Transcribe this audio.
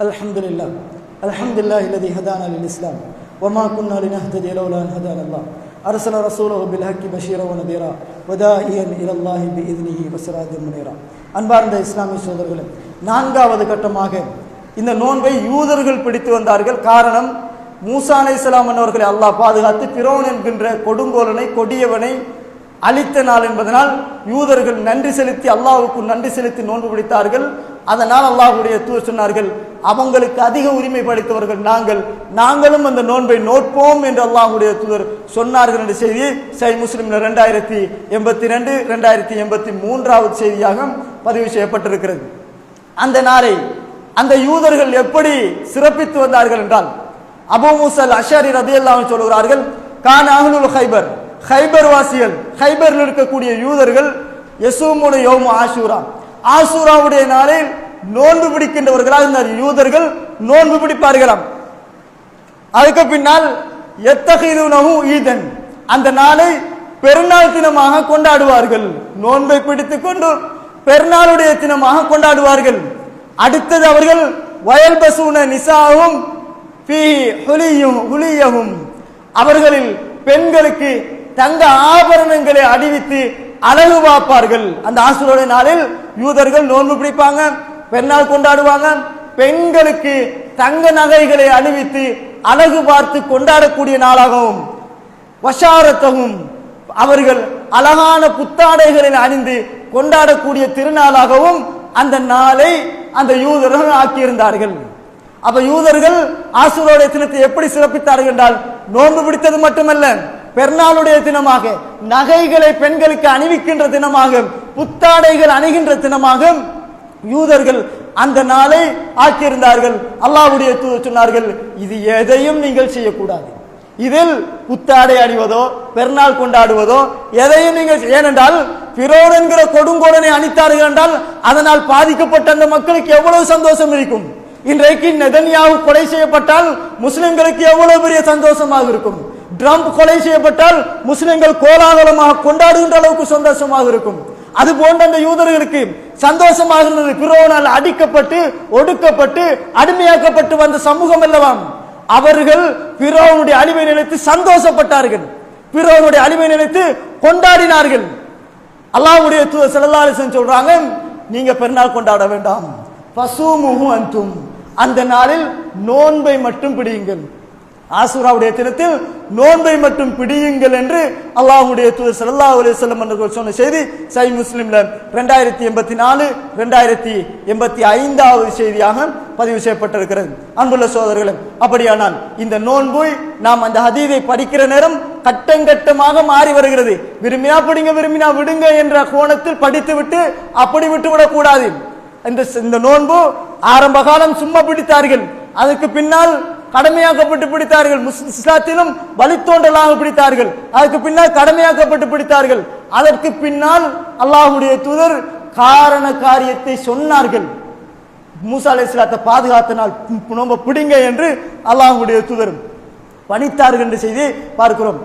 الحمد لله الحمد لله الذي هدانا للإسلام وما كنا لنهتدي لولا أن هدانا الله أرسل رسوله بالحق بشيرا ونذيرا وداعيا إلى الله بإذنه وسراجا منيرا அன்பார்ந்த இஸ்லாமிய சோதர்களே நான்காவது கட்டமாக இந்த நோன்பை யூதர்கள் பிடித்து வந்தார்கள் காரணம் மூசா அலைஹிஸ்ஸலாம் அவர்களை அல்லாஹ் பாதுகாத்து பிரோன் என்கின்ற கொடுங்கோலனை கொடியவனை அழித்த நாள் என்பதனால் யூதர்கள் நன்றி செலுத்தி அல்லாஹ்வுக்கு நன்றி செலுத்தி நோன்பு பிடித்தார்கள் அதனால் அல்லாஹ்வுடைய தூர் சொன்னார்கள் அவங்களுக்கு அதிக உரிமைப்படுத்தவர்கள் நாங்கள். நாங்களும் அந்த நோன்பை நோட்போம் என்று அல்லாஹுடைய தூதர் சொன்னார்கள் என்ற செய்தி சை முஸ்லிம் ரெண்டாயிரத்தி எண்பத்தி ரெண்டு ரெண்டாயிரத்தி எண்பத்தி மூன்றாவது செய்தியாக பதிவு செய்யப்பட்டிருக்கிறது. அந்த நாளை அந்த யூதர்கள் எப்படி சிறப்பித்து வந்தார்கள் என்றால் அபு முசல் அஷாரி ரதியல்லாஹு சொல்கிறார்கள் கான் அஹ்லுல் ஹைபர் ஹைபர் வாசிகள் ஹைபரில் இருக்கக்கூடிய யூதர்கள் யசூமுன யோமு ஆசூரா ஆசூராவுடைய நாளில் நோன்பு பிடிக்கின்றவர்களாக இந்த யூதர்கள் நோன்பு பிடிப்பார்களாம். அதுக்கு பின்னால் எத்தகைது நகு ஈதன். அந்த நாளை பெருநாள் தினமாக கொண்டாடுவார்கள். நோன்பை பிடித்துக் கொண்டு பெருநாளுடைய தினமாக கொண்டாடுவார்கள். அடுத்தது அவர்கள் வயல் பசூன நிசாவும் ஃபீ ஹுலியகும் அவர்களில் பெண்களுக்கு தங்க ஆபரணங்களை அணிவித்து அழகு பார்ப்பார்கள். அந்த ஆசுரோட நாளில் யூதர்கள் நோன்பு பிடிப்பாங்க. பெருநாள் கொண்டாடுவாங்க. பெண்களுக்கு தங்க நகைகளை அணிவித்து அழகு பார்த்து கொண்டாடக்கூடிய நாளாகவும் வஷாரத்தகும் அவர்கள் அழகான புத்தாடைகளில் அணிந்து கொண்டாடக்கூடிய திருநாளாகவும் அந்த நாளை அந்த யூதர்கள் ஆக்கியிருந்தார்கள். அப்ப யூதர்கள் ஆசுரோடைய தினத்தை எப்படி சிறப்பித்தார்கள் என்றால் நோன்பு பிடித்தது மட்டுமல்ல பெருநாளுடைய தினமாக நகைகளை பெண்களுக்கு அணிவிக்கின்ற தினமாக புத்தாடைகள் அணிகின்ற தினமாக யூதர்கள் அந்த நாளை ஆக்கியிருந்தார்கள். அல்லாஹ்வுடைய தூதர் சொன்னார்கள் இது எதையும் நீங்கள் செய்யக்கூடாது. இதில் புத்தாடை அணிவதோ பெருநாள் கொண்டாடுவதோ எதையும் நீங்கள் ஏனென்றால் பிரோன் என்கிற கொடுங்கோடனை அணித்தார்கள் என்றால் அதனால் பாதிக்கப்பட்ட அந்த மக்களுக்கு எவ்வளவு சந்தோஷம் இருக்கும். இன்றைக்கு நெதன்யாவு கொலை செய்யப்பட்டால் முஸ்லிம்களுக்கு எவ்வளவு பெரிய சந்தோஷமாக இருக்கும். ட்ரம்ப் கொலை செய்யப்பட்டால் முஸ்லிம்கள் கோலாகலமாக கொண்டாடுகின்ற அளவுக்கு சந்தோஷமாக இருக்கும். அது போன்ற அந்த யூதர்களுக்கு சந்தோஷமாக இருந்தது பிரோனால் அடிக்கப்பட்டு ஒடுக்கப்பட்டு அடிமையாக்கப்பட்டு வந்த சமூகம் அல்லவாம் அவர்கள் பிறவனுடைய அழிவை நினைத்து சந்தோஷப்பட்டார்கள். பிறவனுடைய அழிவை நினைத்து கொண்டாடினார்கள். அல்லாஹ்வுடைய செல்லாலிசன் சொல்றாங்க நீங்க பெருநாள் கொண்டாட வேண்டாம். ஃபசூமுஹு அந்தும் அந்த நாளில் நோன்பை மட்டும் பிடியுங்கள். ஆசூராவுடைய தினத்தில் நோன்பை மட்டும் பிடியுங்கள் என்று அல்லாஹுடைய தூதர் சல்லா அலி வஸல்லம் அவர்கள் சொன்ன செய்தி சை முஸ்லிம்ல ரெண்டாயிரத்தி எண்பத்தி நாலு ரெண்டாயிரத்தி எண்பத்தி ஐந்தாவது செய்தியாக பதிவு செய்யப்பட்டிருக்கிறது. அன்புள்ள சோதரர்களே அப்படியானால் இந்த நோன்பு நாம் அந்த ஹதீதை படிக்கிற நேரம் கட்டங்கட்டமாக மாறி வருகிறது. விரும்பினா பிடிங்க விரும்பினா விடுங்க என்ற கோணத்தில் படித்துவிட்டு அப்படி விட்டு விடக்கூடாது இந்த இந்த நோன்பு ஆரம்ப காலம் சும்மா பிடித்தார்கள். அதற்கு பின்னால் கடமையாக்கப்பட்டு பிடித்தார்கள். இஸ்லாத்திலும் வழித்தோன்றலாக பிடித்தார்கள். அதற்கு பின்னால் கடமையாக்கப்பட்டு பிடித்தார்கள். அதற்கு பின்னால் அல்லாஹுடைய தூதர் காரண காரியத்தை சொன்னார்கள். மூசா அலி இஸ்லாத்தை பாதுகாத்த நாள் நோம்ப பிடிங்க என்று அல்லாஹுடைய தூதர் பணித்தார்கள் என்ற செய்தியை பார்க்கிறோம்.